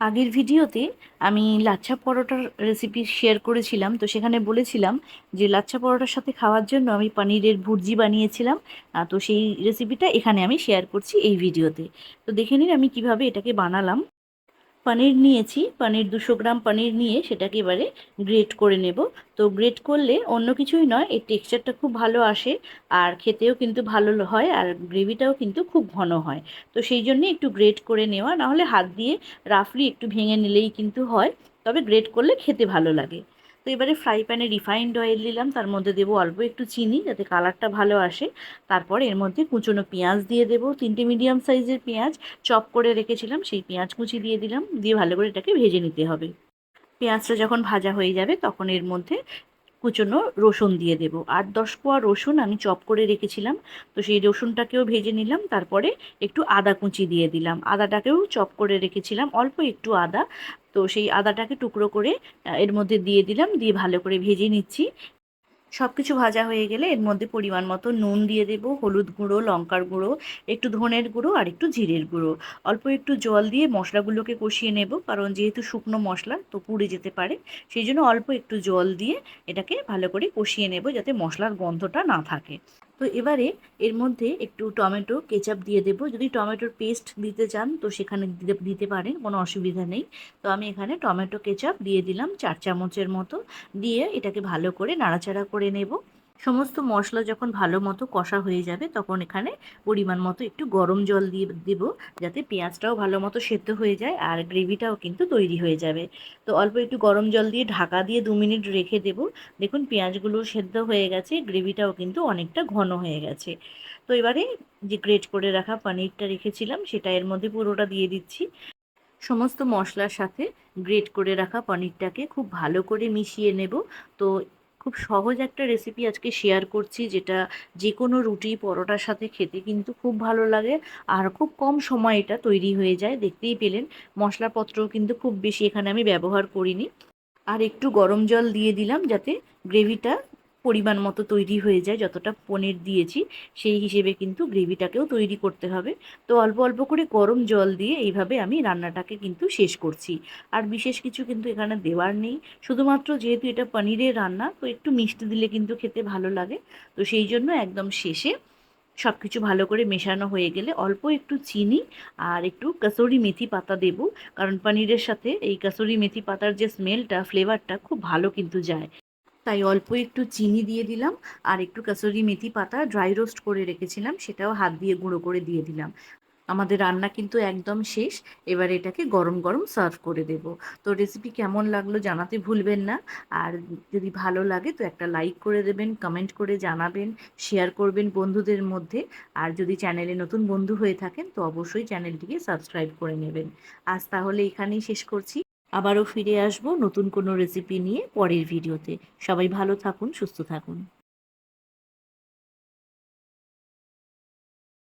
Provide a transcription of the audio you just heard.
আগের ভিডিওতে আমি লাচ্ছা পরোটার রেসিপি শেয়ার করেছিলাম। তো সেখানে বলেছিলাম যে লাচ্ছা পরোটার সাথে খাওয়ার জন্য আমি পনিরের ভুর্জি বানিয়েছিলাম। তো সেই রেসিপিটা এখানে আমি শেয়ার করছি এই ভিডিওতে। তো দেখে নিন আমি কীভাবে এটাকে বানালাম। পনির নিয়েছি, পনির দুশো গ্রাম পনির নিয়ে সেটাকে এবারে গ্রেট করে নেব। তো গ্রেট করলে অন্য কিছুই নয়, এর টেক্সচারটা খুব ভালো আসে আর খেতেও কিন্তু ভালো হয় আর গ্রেভিটাও কিন্তু খুব ঘন হয়। তো সেই জন্য একটু গ্রেট করে নেওয়া, নাহলে হাত দিয়ে রাফলি একটু ভেঙে নিলেই কিন্তু হয়, তবে গ্রেট করলে খেতে ভালো লাগে। তো এবারে ফ্রাই প্যানে রিফাইন্ড অয়েল নিলাম তার মধ্যে দেবো অল্প একটু চিনি যাতে কালারটা ভালো আসে। তারপর এর মধ্যে কুচনো পেঁয়াজ দিয়ে দেবো, তিনটে মিডিয়াম সাইজের পেঁয়াজ চপ করে রেখেছিলাম, সেই পেঁয়াজ কুচি দিয়ে দিলাম, দিয়ে ভালো করে এটাকে ভেজে নিতে হবে। পেঁয়াজটা যখন ভাজা হয়ে যাবে, তখন এর মধ্যে কুচনো রসুন দিয়ে দেব। আর দশ কোয়া রসুন আমি চপ করে রেখেছিলাম। তো সেই রসুনটাকেও ভেজে নিলাম। তারপরে একটু আদা কুচি দিয়ে দিলাম। আদাটাকেও চপ করে রেখেছিলাম। অল্প একটু আদা। তো সেই আদাটাকে টুকরো করে এর মধ্যে দিয়ে দিলাম। দিয়ে ভালো করে ভেজে নিচ্ছি। সব কিছু ভাজা হয়ে গেলে এর মধ্যে পরিমাণ মতো নুন দিয়ে দেব, হলুদ গুঁড়ো, লঙ্কার গুঁড়ো, একটু ধনের গুঁড়ো আর একটু জিরের গুঁড়ো। অল্প একটু জল দিয়ে মশলাগুলোকে কষিয়ে নেব, কারণ যেহেতু শুকনো মশলা তো পুড়ে যেতে পারে, সেই জন্য অল্প একটু জল দিয়ে এটাকে ভালো করে কষিয়ে নেব যাতে মশলার গন্ধটা না থাকে। তো এবারে এর মধ্যে একটু টমেটো, কেচাপ দিয়ে দেবো। যদি টমেটোর পেস্ট দিতে চান, তো সেখানে দিতে পারেন, কোনো অসুবিধা নেই। তো আমি এখানে টমেটো, কেচাপ দিয়ে দিলাম চার চামচের মতো। দিয়ে এটাকে ভালো করে নাড়াচাড়া করে নেব। সমস্ত মশলা যখন ভালো মতো কষা হয়ে যাবে, তখন এখানে পরিমাণ মতো একটু গরম জল দিয়ে দেবো, যাতে পেঁয়াজটাও ভালো মতো সেদ্ধ হয়ে যায় আর গ্রেভিটাও কিন্তু তৈরি হয়ে যাবে। তো অল্প একটু গরম জল দিয়ে ঢাকা দিয়ে দু মিনিট রেখে দেব। দেখুন পেঁয়াজগুলো সেদ্ধ হয়ে গেছে, গ্রেভিটাও কিন্তু অনেকটা ঘন হয়ে গেছে। তো এবারে যে গ্রেট করে রাখা পনিরটা রেখেছিলাম, সেটা এর মধ্যে পুরোটা দিয়ে দিচ্ছি। সমস্ত মশলার সাথে গ্রেট করে রাখা পনিরটাকে খুব ভালো করে মিশিয়ে নেব। তো খুব সহজ একটা রেসিপি আজকে শেয়ার করছি, যেটা যে কোনো রুটি, পরোটার সাথে খেতে কিন্তু খুব ভালো লাগে আর খুব কম সময় এটা তৈরি হয়ে যায়, দেখতেই পেলেন। মশলাপত্রও কিন্তু খুব বেশি এখানে আমি ব্যবহার করিনি। আর একটু গরম জল দিয়ে দিলাম যাতে গ্রেভিটা পরিমাণ মতো তৈরি হয়ে যায়, যতটা পনির দিয়েছি, সেই হিসেবে কিন্তু গ্রেভিটাকেও তৈরি করতে হবে। তো অল্প অল্প করে গরম জল দিয়ে এইভাবে আমি রান্নাটাকে কিন্তু শেষ করছি। আর বিশেষ কিছু কিন্তু এখানে দেওয়ার নেই। শুধুমাত্র যেহেতু এটা পনিরের রান্না, তো একটু মিষ্টি দিলে কিন্তু খেতে ভালো লাগে। তো সেই জন্য একদম শেষে সব কিছু ভালো করে মেশানো হয়ে গেলে অল্প একটু চিনি আর একটু কাসুরি মেথি পাতা দেবো। কারণ পনিরের সাথে এই কাসুরি মেথি পাতার যে স্মেলটা, ফ্লেভারটা খুব ভালো কিন্তু যায়। তাই অল্প একটু চিনি দিয়ে দিলাম আর একটু কাসুরি মেথি পাতা ড্রাই রোস্ট করে রেখেছিলাম, সেটাও হাত দিয়ে গুঁড়ো করে দিয়ে দিলাম। আমাদের রান্না কিন্তু একদম শেষ, এবার এটাকে গরম গরম সার্ভ করে দেব। তো রেসিপি কেমন লাগল জানাতে ভুলবেন না, আর যদি ভালো লাগে তো একটা লাইক করে দেবেন কমেন্ট করে জানাবেন শেয়ার করবেন বন্ধুদের মধ্যে, আর যদি চ্যানেলে নতুন বন্ধু হয়ে থাকেন তো অবশ্যই চ্যানেলটিকে সাবস্ক্রাইব করে নেবেন। আজ তাহলে এখানেই শেষ করছি। আবারও ফিরে আসব নতুন কোনো রেসিপি নিয়ে পরের ভিডিওতে সবাই ভালো থাকুন সুস্থ থাকুন।